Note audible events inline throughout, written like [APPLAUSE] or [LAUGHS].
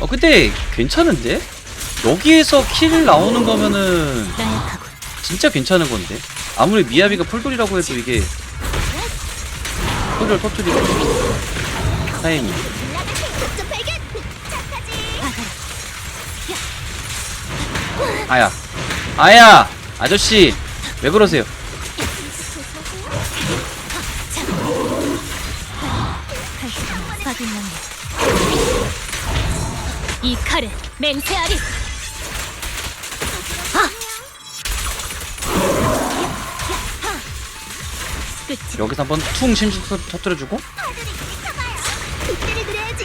어 근데 괜찮은데? 여기에서 킬 나오는 거면은 진짜 괜찮은 건데 아무리 미야비가 풀돌이라고 해도 이게 소리를 터뜨리고. 받아라. 아야 아야 아저씨 왜 그러세요 이 칼을 맹세하리. 아! 끝이 여기서 한번 퉁 심심 터- 터뜨려주고 그때를 그려야지.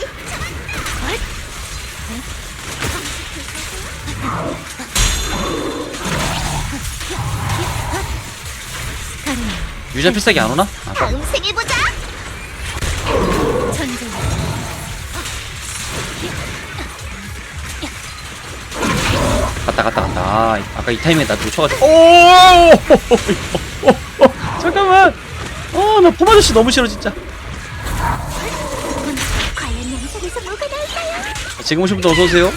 가는 유자 필살기 안 오나? 아, 다음 생에 보자. 천재. 갔다 갔다 갔다 아, 아까 이 타이밍에 나 놓쳐가지고 오 [LAUGHS] 잠깐만 어나 포마저씨 너무 싫어 진짜 과연 영상에서 뭐가 나올까요? 지금 오신 분들 어서오세요.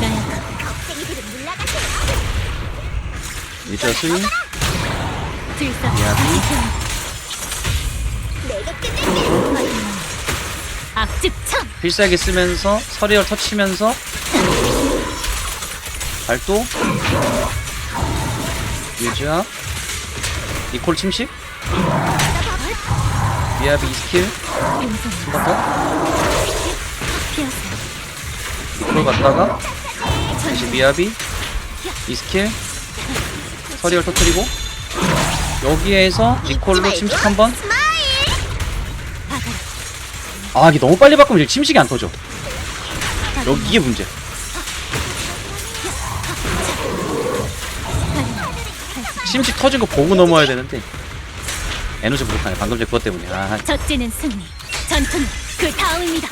나약하고 겁쟁이들은 물러가세요. 스윙 들썩. 미야비. 내가 끝낼게. 악즙참. 필살기 쓰면서 서리얼 터치면서 발도 유자 니콜 침식 미야비 스킬 용성 한번 더 피었어. 니콜 갔다가 다시 미야비 이 스킬 서리얼 터뜨리고 여기에서 니콜로 침식 한번. 아 이게 너무 빨리 바꾸면 침식이 안 터져 여기 이게 문제 침식 터진 거 보고 넘어야 되는데 에너지 부족하네 방금 전 그것 때문에 아 첫째는 승리. 전투는 그 다음입니다.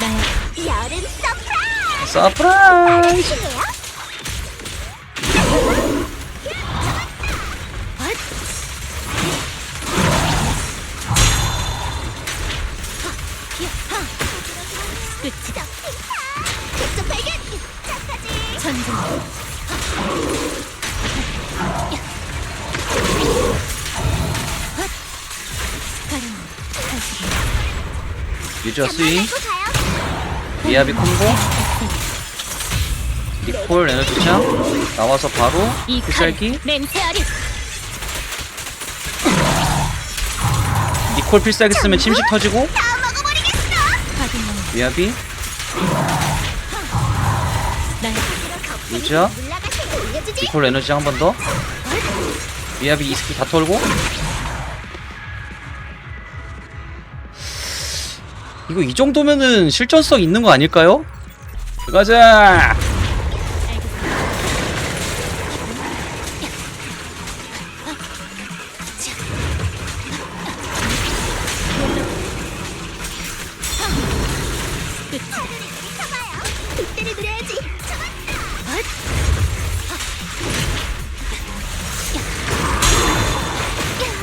나의 여름 서프라이즈. 서프라이즈 스윙 또 가요. 미야비 콤보. 니콜 에너지 창 나와서 바로 이 필살기. 니콜 필살기 쓰면 침식 터지고. 미야비. 올려주지. 니콜 에너지 한 번 더. 미야비 이스키 다 털고 이거 이 정도면은 실전성 있는 거 아닐까요? 가자.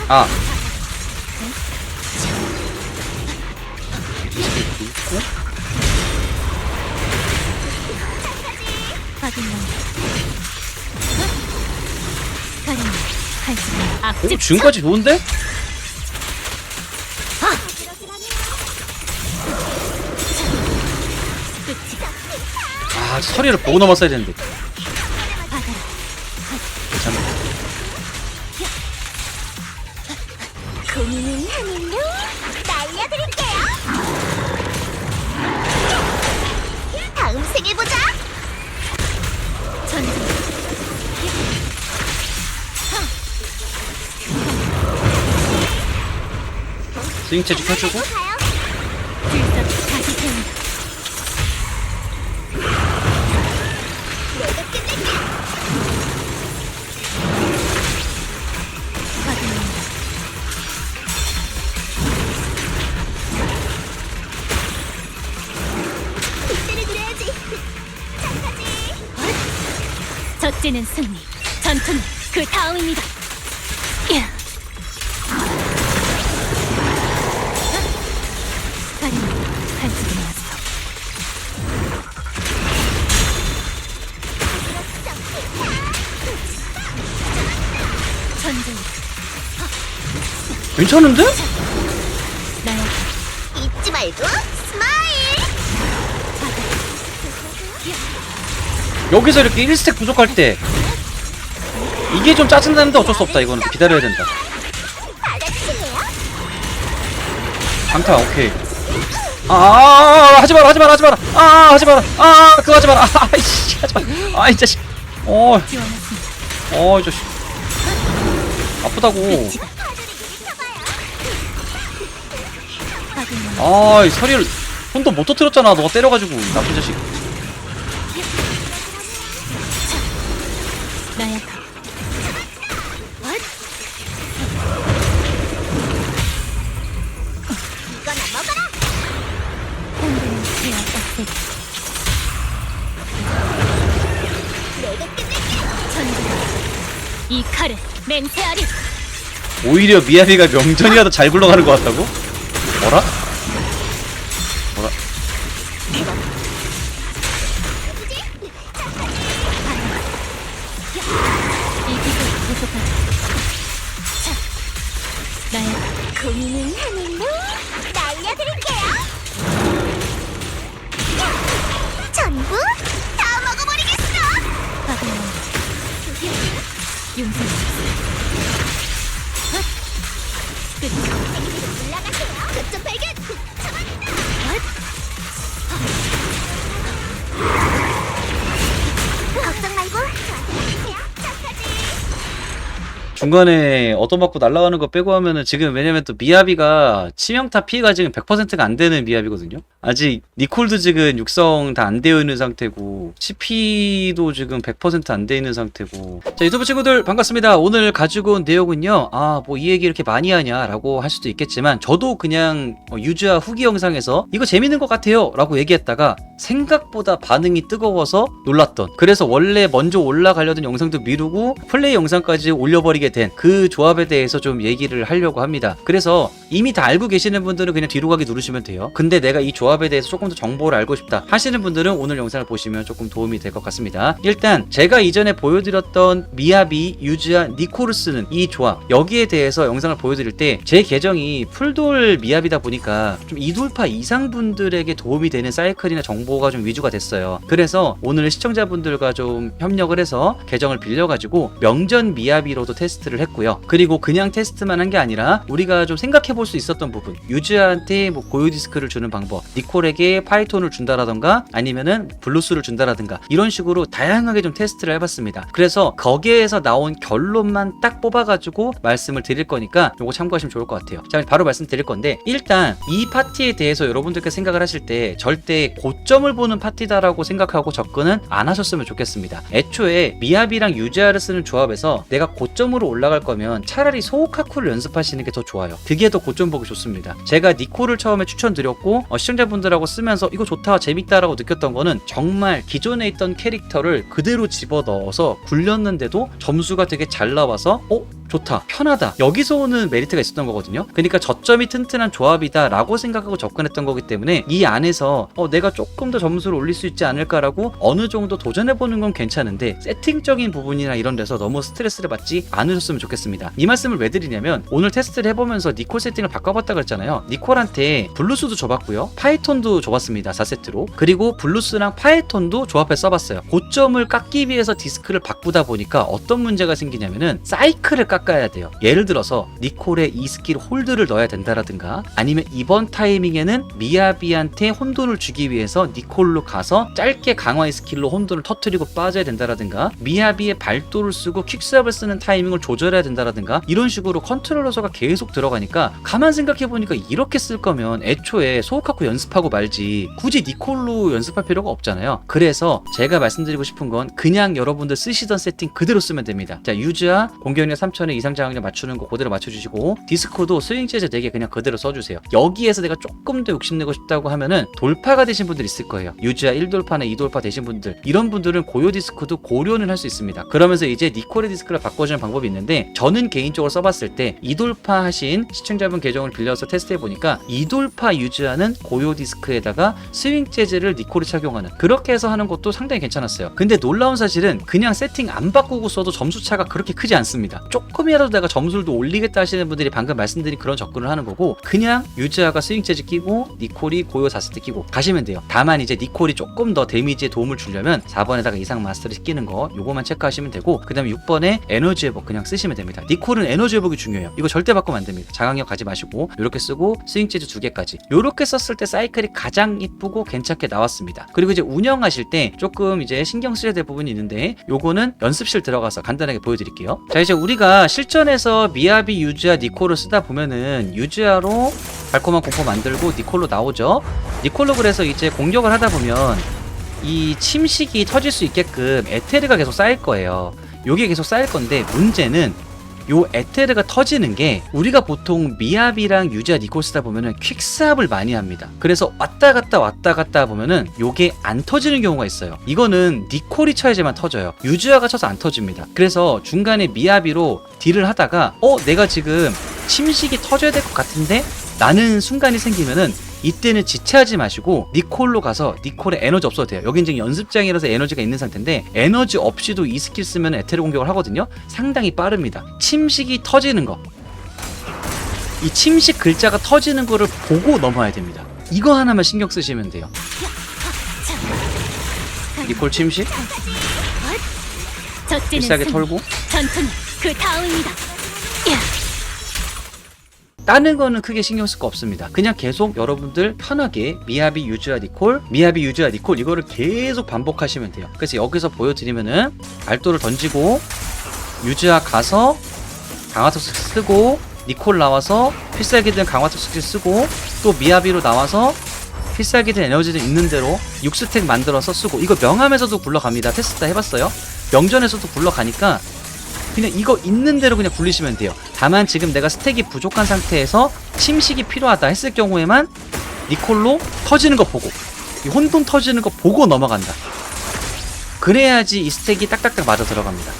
아 오, 악즙 지금까지 좋은데? 아 서리를 보고 넘었어야 되는데 스윙 체주 펴주고 또 가요. 들썩 다시 태운다. 내가 끝낼게. 확인만 그때를 그려야지. 착하지. 첫째는 승리, 전투는 그 다음입니다. 괜찮은데? 잊지 말고 스마일. 여기서 이렇게 1스택 부족할 때 이게 좀 짜증나는데 어쩔 수 없다 이거는. 기다려야 된다? 강타 오케이. 아, 아, 아 하지마라 하지마라 하지마라. 아 하지마라. 아 그거 하지마라. 아 이씨 하지마 아이 자식. 어이. 지원했습니다. 어이 자식 아프다고 아이 서리를 손도 못 터뜨렸잖아. 너가 때려가지고 나쁜 자식. 칼을 맹세하리. 오히려 미야비가 명전이라도 잘 굴러가는 것 같다고? 뭐라? 중간에 얻어맞고 날아가는 거 빼고 하면은 지금 왜냐면 또 미야비가 치명타 피해가 지금 100%가 안 되는 미야비거든요. 아직 니콜도 지금 육성 다 안 되어 있는 상태고 CP도 지금 100%안 되어 있는 상태고 자 유튜브 친구들 반갑습니다. 오늘 가지고 온 내용은요. 아 뭐 이 얘기 이렇게 많이 하냐라고 할 수도 있겠지만 저도 그냥 어, 유주아 후기 영상에서 이거 재밌는 것 같아요 라고 얘기했다가 생각보다 반응이 뜨거워서 놀랐던. 그래서 원래 먼저 올라가려던 영상도 미루고 플레이 영상까지 올려버리게 된 그 조합에 대해서 좀 얘기를 하려고 합니다. 그래서 이미 다 알고 계시는 분들은 그냥 뒤로 가기 누르시면 돼요. 근데 내가 이 조합에 대해서 조금 더 정보를 알고 싶다 하시는 분들은 오늘 영상을 보시면 조금 도움이 될 것 같습니다. 일단 제가 이전에 보여드렸던 미야비, 유즈아, 니코르스는 이 조합 여기에 대해서 영상을 보여드릴 때 제 계정이 풀돌 미야비다 보니까 좀 이돌파 이상 분들에게 도움이 되는 사이클이나 정보 가 좀 위주가 됐어요. 그래서 오늘 시청자분들과 좀 협력을 해서 계정을 빌려가지고 명전 미야비로도 테스트를 했고요. 그리고 그냥 테스트만 한 게 아니라 우리가 좀 생각해 볼 수 있었던 부분 유즈한테 뭐 고유 디스크를 주는 방법 니콜에게 파이톤을 준다라던가 아니면은 블루스를 준다라든가 이런 식으로 다양하게 좀 테스트를 해봤습니다. 그래서 거기에서 나온 결론만 딱 뽑아가지고 말씀을 드릴 거니까 요거 참고하시면 좋을 것 같아요. 자, 바로 말씀드릴 건데 일단 이 파티에 대해서 여러분들께서 생각을 하실 때 절대 고점 을 보는 파티다라고 생각하고 접근은 안 하셨으면 좋겠습니다. 애초에 미야비랑 유지아를 쓰는 조합에서 내가 고점으로 올라갈 거면 차라리 소호카쿠를 연습하시는 게 더 좋아요. 그게 더 고점 보기 좋습니다. 제가 니코를 처음에 추천드렸고 어, 시청자분들하고 쓰면서 이거 좋다 재밌다라고 느꼈던 거는 정말 기존에 있던 캐릭터를 그대로 집어넣어서 굴렸는데도 점수가 되게 잘 나와서 어? 좋다 편하다. 여기서 오는 메리트가 있었던 거거든요. 그러니까 저점이 튼튼한 조합이다 라고 생각하고 접근했던 거기 때문에 이 안에서 어, 내가 조금 더 점수를 올릴 수 있지 않을까라고 어느 정도 도전해보는 건 괜찮은데 세팅적인 부분이나 이런 데서 너무 스트레스를 받지 않으셨으면 좋겠습니다. 이 말씀을 왜 드리냐면 오늘 테스트를 해보면서 니콜 세팅을 바꿔봤다 그랬잖아요. 니콜한테 블루스도 줘봤고요. 파이톤도 줘봤습니다 4세트로. 그리고 블루스랑 파이톤도 조합해 써봤어요. 고점을 깎기 위해서 디스크를 바꾸다 보니까 어떤 문제가 생기냐면은 사이클을 깎 아야 돼요. 예를 들어서 니콜의 이 스킬 홀드를 넣어야 된다라든가 아니면 이번 타이밍에는 미야비한테 혼돈을 주기 위해서 니콜로 가서 짧게 강화의 스킬로 혼돈을 터트리고 빠져야 된다라든가 미야비의 발도를 쓰고 퀵스업을 쓰는 타이밍을 조절해야 된다라든가 이런 식으로 컨트롤 요소가 계속 들어가니까 가만 생각해 보니까 이렇게 쓸 거면 애초에 소호카쿠 연습하고 말지 굳이 니콜로 연습할 필요가 없잖아요. 그래서 제가 말씀드리고 싶은 건 그냥 여러분들 쓰시던 세팅 그대로 쓰면 됩니다. 자 유즈아 공격력 3000에 6번에 이상 장악력 맞추는 거 그대로 맞춰주시고 디스코도 스윙 재즈 4개 그냥 그대로 써주세요. 여기에서 내가 조금 더 욕심내고 싶다고 하면은 돌파가 되신 분들 있을 거예요. 유지아 1돌파나 2돌파 되신 분들 이런 분들은 고요 디스코도 고려는 할 수 있습니다. 그러면서 이제 니콜의 디스크를 바꿔주는 방법이 있는데 저는 개인적으로 써봤을 때 2돌파 하신 시청자분 계정을 빌려서 테스트해 보니까 2돌파 유지아는 고요 디스크에다가 스윙 재즈를 니콜이 착용하는 그렇게 해서 하는 것도 상당히 괜찮았어요. 근데 놀라운 사실은 그냥 세팅 안 바꾸고 써도 점수 차가 그렇게 크지 않습니다. 조금 이라도 내가 점수를 더 올리겠다 하시는 분들이 방금 말씀드린 그런 접근을 하는 거고 그냥 유지아가 스윙 재즈 끼고 니콜이 고요 자스트 끼고 가시면 돼요. 다만 이제 니콜이 조금 더 데미지에 도움을 주려면 4번에다가 이상 마스터를 끼는 거 요거만 체크하시면 되고 그 다음에 6번에 에너지 회복 그냥 쓰시면 됩니다. 니콜은 에너지 회복이 중요해요. 이거 절대 바꾸면 안 됩니다. 자강력 가지 마시고 이렇게 쓰고 스윙 재즈 두 개까지 이렇게 썼을 때 사이클이 가장 이쁘고 괜찮게 나왔습니다. 그리고 이제 운영하실 때 조금 이제 신경 쓰셔야 될 부분이 있는데 요거는 연습실 들어가서 간단하게 보여드릴게요. 자 이제 우리가 실전에서 미야비 유즈아 니콜을 쓰다 보면은 유즈아로 달콤한 공포 만들고 니콜로 나오죠. 니콜로 그래서 이제 공격을 하다 보면 이 침식이 터질 수 있게끔 에테르가 계속 쌓일 거예요. 요게 계속 쌓일 건데 문제는 요 에테르가 터지는 게 우리가 보통 미압이랑 유지아 니콜 쓰다 보면은 퀵스압을 많이 합니다. 그래서 왔다 갔다 왔다 갔다 보면은 요게 안 터지는 경우가 있어요. 이거는 니콜이 쳐야지만 터져요. 유지아가 쳐서 안 터집니다. 그래서 중간에 미압이로 딜을 하다가 어 내가 지금 침식이 터져야 될 것 같은데 나는 순간이 생기면은 이때는 지체하지 마시고 니콜로 가서 니콜에 에너지 없어도 돼요. 여긴 지금 연습장이라서 에너지가 있는 상태인데 에너지 없이도 이 스킬 쓰면 에테르 공격을 하거든요. 상당히 빠릅니다. 침식이 터지는 거. 이 침식 글자가 터지는 거를 보고 넘어야 됩니다. 이거 하나만 신경 쓰시면 돼요. 니콜 침식 비싸게. 털고 전투는 그 다음입니다. 다른 거는 크게 신경 쓸 거 없습니다. 그냥 계속 여러분들 편하게 미야비 유즈아 니콜, 미야비 유즈아 니콜 이거를 계속 반복하시면 돼요. 그래서 여기서 보여드리면은 알도를 던지고 유즈아 가서 강화토스 쓰고 니콜 나와서 필살기든 강화토스 쓰고 또 미야비로 나와서 필살기든 에너지든 있는 대로 6스택 만들어서 쓰고 이거 명함에서도 굴러갑니다. 테스트 다 해봤어요. 명전에서도 굴러가니까 그냥 이거 있는 대로 그냥 굴리시면 돼요. 다만 지금 내가 스택이 부족한 상태에서 침식이 필요하다 했을 경우에만 니콜로 터지는 거 보고 이 혼돈 터지는 거 보고 넘어간다. 그래야지 이 스택이 딱딱딱 맞아 들어갑니다.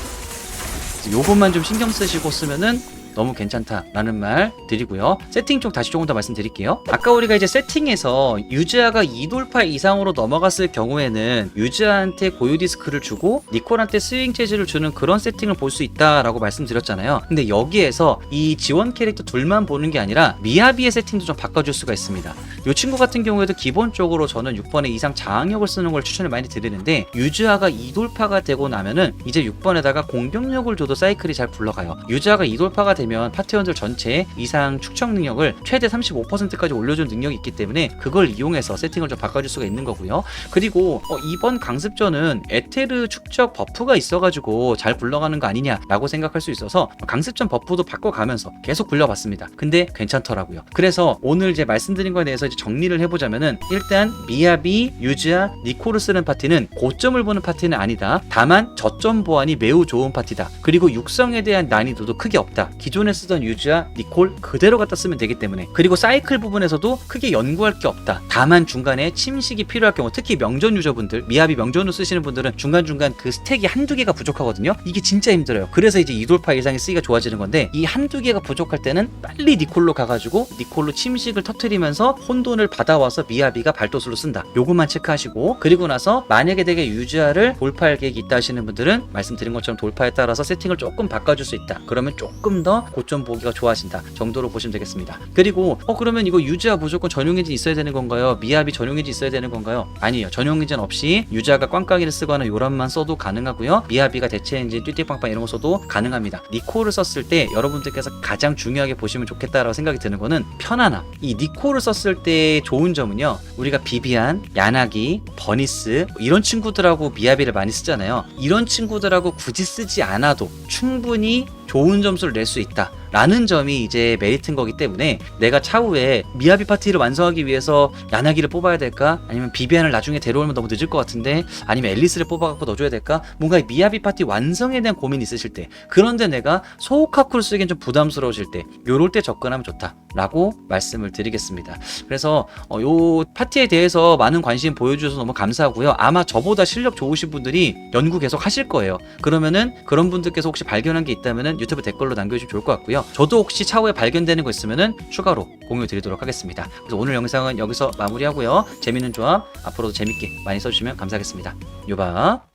요것만 좀 신경 쓰시고 쓰면은 너무 괜찮다라는 말 드리고요. 세팅 쪽 다시 조금 더 말씀드릴게요. 아까 우리가 이제 세팅에서 유즈아가 2돌파 이상으로 넘어갔을 경우에는 유즈아한테 고유 디스크를 주고 니콜한테 스윙 재즈를 주는 그런 세팅을 볼 수 있다라고 말씀드렸잖아요. 근데 여기에서 이 지원 캐릭터 둘만 보는 게 아니라 미야비의 세팅도 좀 바꿔줄 수가 있습니다. 이 친구 같은 경우에도 기본적으로 저는 6번에 이상 장악력을 쓰는 걸 추천을 많이 드리는데 유즈아가 2돌파가 되고 나면은 이제 6번에다가 공격력을 줘도 사이클이 잘 굴러가요. 유즈아가 2돌파가 되면 파티원들 전체 이상 축적 능력을 최대 35%까지 올려준 능력이 있기 때문에 그걸 이용해서 세팅을 좀 바꿔줄 수가 있는 거고요. 그리고 어, 이번 강습전은 에테르 축적 버프가 있어가지고 잘 굴러가는 거 아니냐라고 생각할 수 있어서 강습전 버프도 바꿔가면서 계속 굴려봤습니다. 근데 괜찮더라고요. 그래서 오늘 이제 말씀드린 거에 대해서 이제 정리를 해보자면은 일단 미야비, 유즈아, 니코를 쓰는 파티는 고점을 보는 파티는 아니다. 다만 저점 보완이 매우 좋은 파티다. 그리고 육성에 대한 난이도도 크게 없다. 에 쓰던 유즈아, 니콜 그대로 갖다 쓰면 되기 때문에 그리고 사이클 부분에서도 크게 연구할 게 없다. 다만 중간에 침식이 필요할 경우 특히 명전 유저분들 미야비 명전으로 쓰시는 분들은 중간중간 그 스택이 한두 개가 부족하거든요. 이게 진짜 힘들어요. 그래서 이제 이돌파 이상이 쓰기가 좋아지는 건데 이 한두 개가 부족할 때는 빨리 니콜로 가가지고 니콜로 침식을 터트리면서 혼돈을 받아와서 미야비가 발도수로 쓴다. 요것만 체크하시고 그리고 나서 만약에 되게 유즈아를 돌파할 계획이 있다 하시는 분들은 말씀드린 것처럼 돌파에 따라서 세팅을 조금 바꿔줄 수 있다. 그러면 조금 더 고점 보기가 좋아진다 정도로 보시면 되겠습니다. 그리고 어 그러면 이거 유즈아 무조건 전용 엔진 있어야 되는 건가요? 미야비 전용 엔진 있어야 되는 건가요? 아니에요. 전용 엔진 없이 유즈아가 꽝꽝이를 쓰거나 요란만 써도 가능하고요. 미야비가 대체 엔진 띠띠빵빵 이런 거 써도 가능합니다. 니코를 썼을 때 여러분들께서 가장 중요하게 보시면 좋겠다라고 생각이 드는 거는 편안함. 이 니코를 썼을 때 좋은 점은요. 우리가 비비안, 야나기, 버니스 이런 친구들하고 미야비를 많이 쓰잖아요. 이런 친구들하고 굳이 쓰지 않아도 충분히 좋은 점수를 낼 수 있다. った。 라는 점이 이제 메리트인 거기 때문에 내가 차후에 미야비 파티를 완성하기 위해서 야나기를 뽑아야 될까? 아니면 비비안을 나중에 데려오면 너무 늦을 것 같은데 아니면 앨리스를 뽑아갖고 넣어줘야 될까? 뭔가 이 미야비 파티 완성에 대한 고민이 있으실 때 그런데 내가 소호카쿠를 쓰기엔 좀 부담스러우실 때 요럴 때 접근하면 좋다 라고 말씀을 드리겠습니다. 그래서 어, 요 파티에 대해서 많은 관심 보여주셔서 너무 감사하고요. 아마 저보다 실력 좋으신 분들이 연구 계속 하실 거예요. 그러면은 그런 분들께서 혹시 발견한 게 있다면은 유튜브 댓글로 남겨주시면 좋을 것 같고요. 저도 혹시 차후에 발견되는 거 있으면은 추가로 공유 드리도록 하겠습니다. 그래서 오늘 영상은 여기서 마무리하고요. 재밌는 조합 앞으로도 재밌게 많이 써주시면 감사하겠습니다. 요바.